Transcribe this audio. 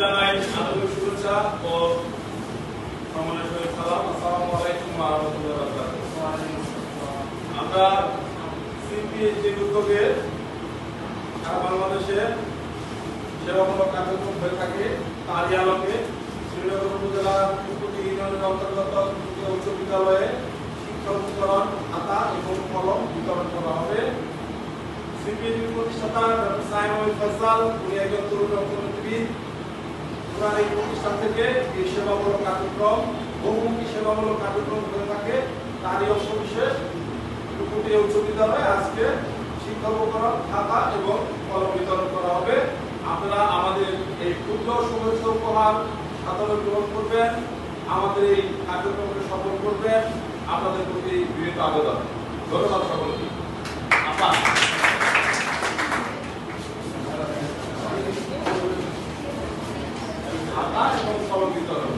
জানাই আন্তরিক শুভেচ্ছা ও সম্মানের সহিত সালাম। আসসালামু আলাইকুম ওয়া রাহমাতুল্লাহি ওয়া বারাকাতুহু। আমরা সিপিএইচডি উদ্যোগে সারা বাংলাদেশে সেবামূলক কার্যক্রম হয়ে থাকে তারই আলোকে শ্রীনগর উপজেলার কুকুটি ইউনিয়নের অন্তর্গত উচ্চ বিদ্যালয়ে শিক্ষা উপকরণ খাতা এবং কলম বিতরণ করা হবে। সিপিএইচডি প্রতিষ্ঠাতা ডক্টর সাইমুল ফয়সাল উনি একজন তরুণ অর্থনীতিবিদ ওনার এই প্রতিষ্ঠান থেকে এই সেবামূলক কার্যক্রম, বহুমুখী সেবামূলক কার্যক্রম হয়ে থাকে, তারই অংশ বিশেষ কুকুটি উচ্চ বিদ্যালয়ে আজকে শিক্ষা উপকরণ, খাতা এবং কলম বিতরণ করা হবে। আপনারা আমাদের এই ক্ষুদ্র শুভেচ্ছা উপহার সাদরে গ্রহণ করবেন, আমাদের এই কার্যক্রমকে সফল করবেন। আপনাদের প্রতি বিনীত আবেদন। ধন্যবাদ সকলকে। আপা। খবর দিতে হবে